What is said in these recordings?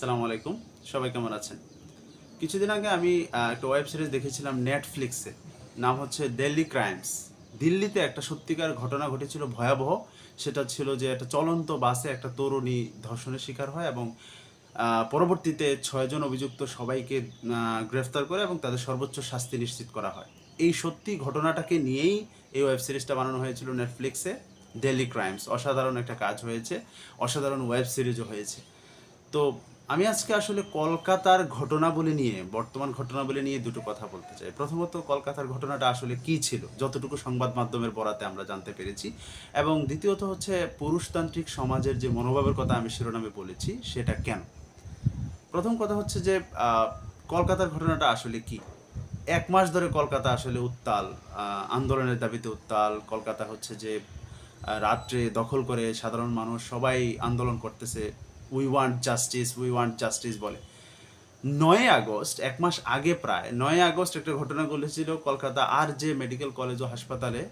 আসসালামু আলাইকুম। সবাই কেমন আছেন? কিছুদিন আগে আমি একটা ওয়েব সিরিজ দেখেছিলাম নেটফ্লিক্সে নাম হচ্ছে দিল্লি ক্রাইমস দিল্লিতে একটা সত্যিকার ঘটনা ঘটেছিল ভয়াবহ। সেটা ছিল যে একটা চলন্ত বাসে একটা তরুণী ধর্ষণের শিকার হয় এবং পরবর্তীতে ছয়জন অভিযুক্ত সবাইকে গ্রেফতার করে এবং তাদের সর্বোচ্চ শাস্তি নিশ্চিত করা হয়। এই সত্যি ঘটনাটাকে নিয়েই এই ওয়েব সিরিজটা বানানো হয়েছিল নেটফ্লিক্সে ডেলি ক্রাইমস অসাধারণ একটা কাজ হয়েছে। অসাধারণ ওয়েব সিরিজও হয়েছে। তো আমি আজকে আসলে কলকাতার ঘটনাবলী নিয়ে, বর্তমান ঘটনাবলী নিয়ে দুটো কথা বলতে চাই। প্রথমত, কলকাতার ঘটনাটা আসলে কি ছিল? যতটুকু সংবাদ মাধ্যমের বরাতে আমরা জানতে পেরেছি। এবং দ্বিতীয়ত হচ্ছে, পুরুষতান্ত্রিক সমাজের যে মনোভাবের কথা আমি শিরোনামে বলেছি, সেটা কেন? প্রথম কথা হচ্ছে যে কলকাতার ঘটনাটা আসলে কি? এক মাস ধরে কলকাতা আসলে উত্তাল আন্দোলনের দাবিতে উত্তাল। কলকাতা হচ্ছে যে রাত্রে দখল করে সাধারণ মানুষ সবাই আন্দোলন করতেছে। We want justice we want justice বলে। নয় আগস্ট, এক মাস আগে প্রায় নয় আগস্ট একটা ঘটনা ঘটেছিল কলকাতা আর যে মেডিকেল কলেজ ও হাসপাতালে।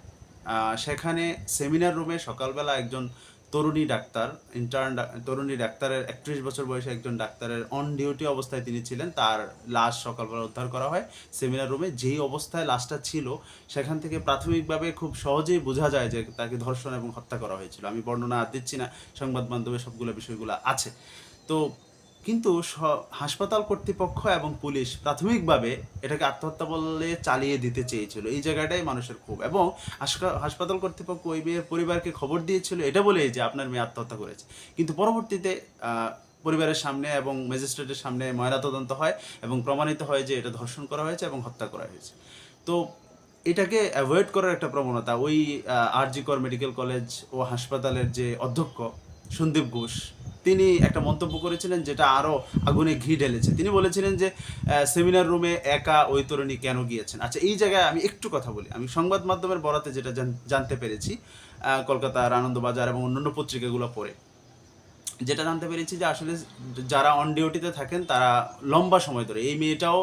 সেখানে সেমিনার রুমে সকালবেলা একজন তরুণী ডাক্তার ইন্টার্ন তরুণী ডাক্তারের একত্রিশ বছর বয়সে একজন ডাক্তারের অন ডিউটি অবস্থায় তিনি ছিলেন। তার লাশ সকালবেলা উদ্ধার করা হয় সেমিনার রুমে যেই অবস্থায় লাশটা ছিল, সেখান থেকে প্রাথমিকভাবে খুব সহজেই বোঝা যায় যে তাকে ধর্ষণ এবং হত্যা করা হয়েছিল। আমি বর্ণনা দিচ্ছি না, সংবাদ মাধ্যমে সবগুলো বিষয়গুলো আছে। তো কিন্তু হাসপাতাল কর্তৃপক্ষ এবং পুলিশ প্রাথমিকভাবে এটাকে আত্মহত্যা বলে চালিয়ে দিতে চেয়েছিল। এই জায়গাটাই মানুষের ক্ষোভ এবং হাসপাতাল কর্তৃপক্ষ ওই মেয়ের পরিবারকে খবর দিয়েছিল, এটা বলেই যে আপনার মেয়ে আত্মহত্যা করেছে। কিন্তু পরবর্তীতে পরিবারের সামনে এবং ম্যাজিস্ট্রেটের সামনে ময়নাতদন্ত হয় এবং প্রমাণিত হয় যে এটা ধর্ষণ করা হয়েছে এবং হত্যা করা হয়েছে। তো এটাকে অ্যাভয়েড করার একটা প্রবণতা ওই আরজি কর মেডিকেল কলেজ ও হাসপাতালের যে অধ্যক্ষ সন্দীপ ঘোষ তিনি একটা মন্তব্য করেছিলেন যেটা আরও আগুনে ঘি ঢেলেছে। তিনি বলেছিলেন যে সেমিনার রুমে একা ওই তরুণী কেন গিয়েছেন? আচ্ছা এই জায়গায় আমি একটু কথা বলি। আমি সংবাদ মাধ্যমের বরাতে যেটা জানতে পেরেছি কলকাতার আনন্দবাজার এবং অন্যান্য পত্রিকাগুলো পড়ে, যেটা জানতে পেরেছি যে আসলে যারা অন ডিউটিতে থাকেন তারা লম্বা সময় ধরে, এই মেয়েটাও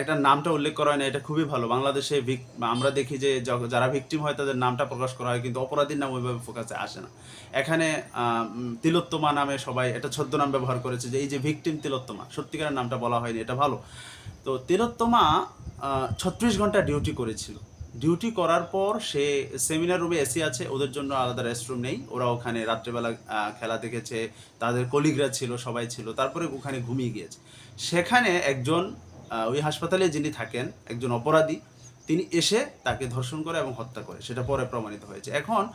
একটা নামটা উল্লেখ করা হয় না, এটা খুবই ভালো। বাংলাদেশে আমরা দেখি যে যারা ভিকটিম হয় তাদের নামটা প্রকাশ করা হয়, কিন্তু অপরাধীর নাম ওইভাবে ফোকাসে আসে না। এখানে তিলোত্তমা নামে সবাই এটা ছদ্মনাম ব্যবহার করেছে যে এই যে ভিকটিম তিলোত্তমা, সত্যিকারের নামটা বলা হয়নি, এটা ভালো। তো তিলোত্তমা ছত্রিশ ঘণ্টা ডিউটি করেছিল। ডিউটি করার পর সে সেমিনার রুমে এসি আছে, ওদের জন্য আলাদা রেস্টরুম নেই। ওরা ওখানে রাত্রেবেলা খেলা দেখেছে, তাদের কলিগরা ছিল, সবাই ছিল, তারপরে ওখানে ঘুমিয়ে গিয়েছে। সেখানে একজন ওই হাসপাতালে যিনি থাকেন, একজন অপরাধী, তিনি এসে তাকে ধর্ষণ করে এবং হত্যা করে। সেটা পরে প্রমাণিত হয়েছে। এখন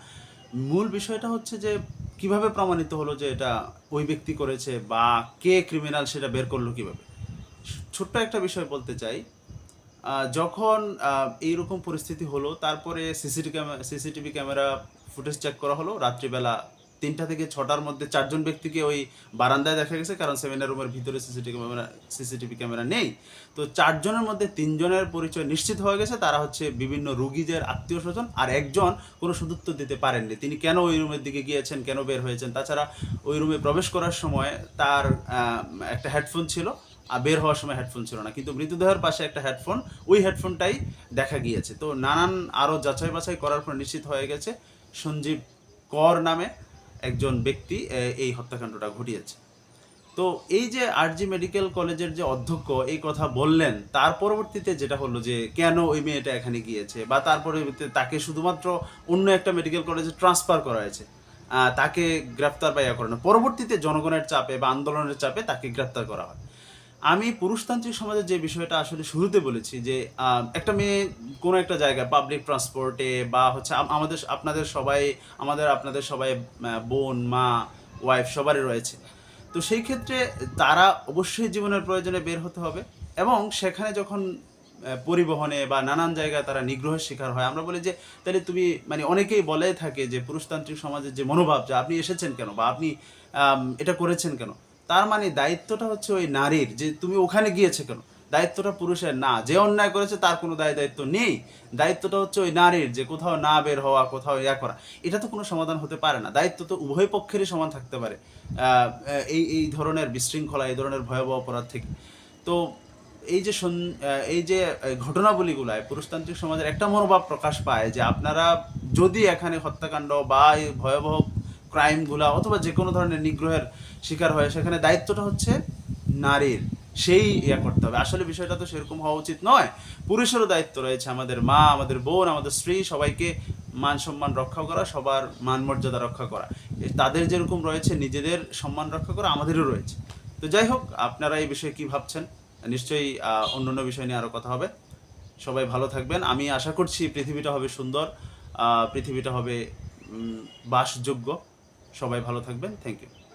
মূল বিষয়টা হচ্ছে যে, কীভাবে প্রমাণিত হলো যে এটা ওই ব্যক্তি করেছে বা কে ক্রিমিনাল সেটা বের করল কীভাবে? ছোট্ট একটা বিষয় বলতে চাই। যখন এইরকম পরিস্থিতি হলো, তারপরে CCTV camera CCTV camera footage check করা হলো, রাত্রিবেলা তিনটা থেকে ছটার মধ্যে চারজন ব্যক্তিকে ওই বারান্দায় দেখা গেছে, কারণ সেমিনার রুমের ভিতরে সিসিটিভি ক্যামেরা সিসিটিভি ক্যামেরা নেই। তো চারজনের মধ্যে তিনজনের পরিচয় নিশ্চিত হয়ে গেছে, তারা হচ্ছে বিভিন্ন রুগীদের আত্মীয় স্বজন আর একজন কোনো সুদুত্তর দিতে পারেননি। তিনি কেন ওই রুমের দিকে গিয়েছেন, কেন বের হয়েছেন? তাছাড়া ওই রুমে প্রবেশ করার সময় তার একটা হেডফোন ছিল, আর বের হওয়ার সময় হেডফোন ছিল না। কিন্তু মৃতদেহের পাশে একটা হেডফোন, ওই হেডফোনটাই দেখা গিয়েছে। তো নানান আরও যাচাই বাছাই করার পর নিশ্চিত হয়ে গেছে, সঞ্জীব কর নামে একজন ব্যক্তি এই হত্যাকাণ্ডটা ঘটিয়েছে। তো এই যে আরজি মেডিকেল কলেজের যে অধ্যক্ষ এই কথা বললেন, তার পরবর্তীতে যেটা হলো যে কেন ওই মেয়েটা এখানে গিয়েছে বা তার পরবর্তীতে তাকে শুধুমাত্র অন্য একটা মেডিকেল কলেজে ট্রান্সফার করা হয়েছে তাকে গ্রেফতার বা ইয়া করে না পরবর্তীতে জনগণের চাপে বা আন্দোলনের চাপে তাকে গ্রেফতার করা হয়। আমি পুরুষতান্ত্রিক সমাজের যে বিষয়টা আসলে শুরুতে বলেছি যে একটা মেয়ে কোনো একটা জায়গায় পাবলিক ট্রান্সপোর্টে বা হচ্ছে আমাদের আপনাদের সবাই, আমাদের আপনাদের সবাই বোন, মা ওয়াইফ সবারই রয়েছে। তো সেই ক্ষেত্রে তারা অবশ্যই জীবনের প্রয়োজনে বের হতে হবে এবং সেখানে যখন পরিবহনে বা নানান জায়গায় তারা নিগ্রহের শিকার হয়, আমরা বলি যে, তাহলে তুমি মানে অনেকেই বলে থাকে যে, পুরুষতান্ত্রিক সমাজের যে মনোভাব, যে আপনি এসেছেন কেন বা আপনি এটা করেছেন কেন? তার মানে দায়িত্বটা হচ্ছে ওই নারীর, যে তুমি ওখানে গিয়েছে কেন? দায়িত্বটা পুরুষের, না। যে অন্যায় করেছে তার কোনো দায় দায়িত্ব নেই। দায়িত্বটা হচ্ছে ওই নারীর, যে কোথাও না বের হওয়া, কোথাও ইয়া করা। এটা তো কোনো সমাধান হতে পারে না। দায়িত্ব তো উভয় পক্ষেরই সমান থাকতে পারে। এই এই ধরনের বিশৃঙ্খলা, এই ধরনের ভয়াবহ অপরাধ থেকে। তো এই যে এই যে ঘটনাবলীগুলায় পুরুষতান্ত্রিক সমাজের একটা মনোভাব প্রকাশ পায় যে আপনারা যদি এখানে হত্যাকাণ্ড বা এই ভয়াবহ ক্রাইমগুলা অথবা যে কোনো ধরনের নিগ্রহের শিকার হয়, সেখানে দায়িত্বটা হচ্ছে নারীর। সেই ইয়া করতে হবে। আসলে বিষয়টা তো সেরকম হওয়া উচিত নয়। পুরুষেরও দায়িত্ব রয়েছে। আমাদের মা, আমাদের বোন, আমাদের স্ত্রী, সবাইকে মান সম্মান রক্ষা করা, সবার মান মর্যাদা রক্ষা করা। তাদের যেরকম রয়েছে, নিজেদের সম্মান রক্ষা করা আমাদেরও রয়েছে। তো যাই হোক, আপনারা এই বিষয়ে কি ভাবছেন? নিশ্চয়ই অন্য অন্য বিষয় নিয়ে আরও কথা হবে। সবাই ভালো থাকবেন। আমি আশা করছি পৃথিবীটা হবে সুন্দর। পৃথিবীটা হবে বাসযোগ্য। সবাই ভালো থাকবেন থ্যাংক ইউ